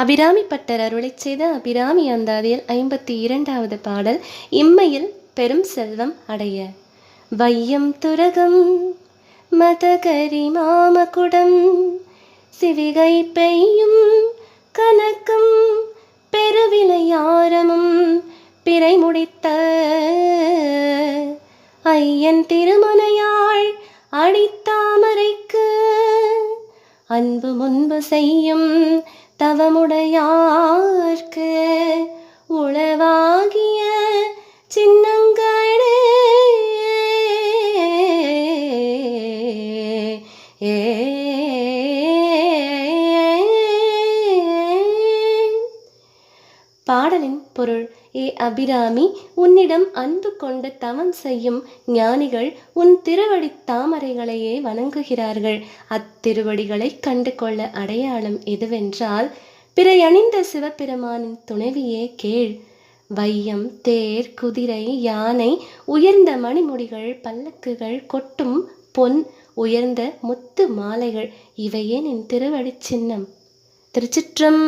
Abirami butter அருளை செய்த அபிராமி அந்தாதியில் ஐம்பத்தி இரண்டாவது பாடல் இம்மையில் பெரும் செல்வம் அடைய. வையம் துரகம் மதகரி மாமகுடம் சிவிகை பெய்யும் கனக்கும் பெருவிலையாரமும் பிறை முடித்த ஐயன் திருமனையாள் அடித்தாமரைக்கு. அன்பு முன்பு செய்யும் தவமுடையார்க்கு உளவாகிய சின்னங்களே ஏ பாடலின் பொருள் ஏ அபிராமி உன்னிடம் அன்பு கொண்டு தவம் செய்யும் ஞானிகள் உன் திருவடி தாமரைகளையே வணங்குகிறார்கள். அத்திருவடிகளை கண்டு கொள்ள அடையாளம் எதுவென்றால் பிறையணிந்த சிவபெருமானின் துணைவியே கேள். வையம் தேர் குதிரை யானை உயர்ந்த மணிமுடிகள் பல்லக்குகள் கொட்டும் பொன் உயர்ந்த முத்து மாலைகள் இவையே நின் திருவடி சின்னம். திருச்சிற்றம்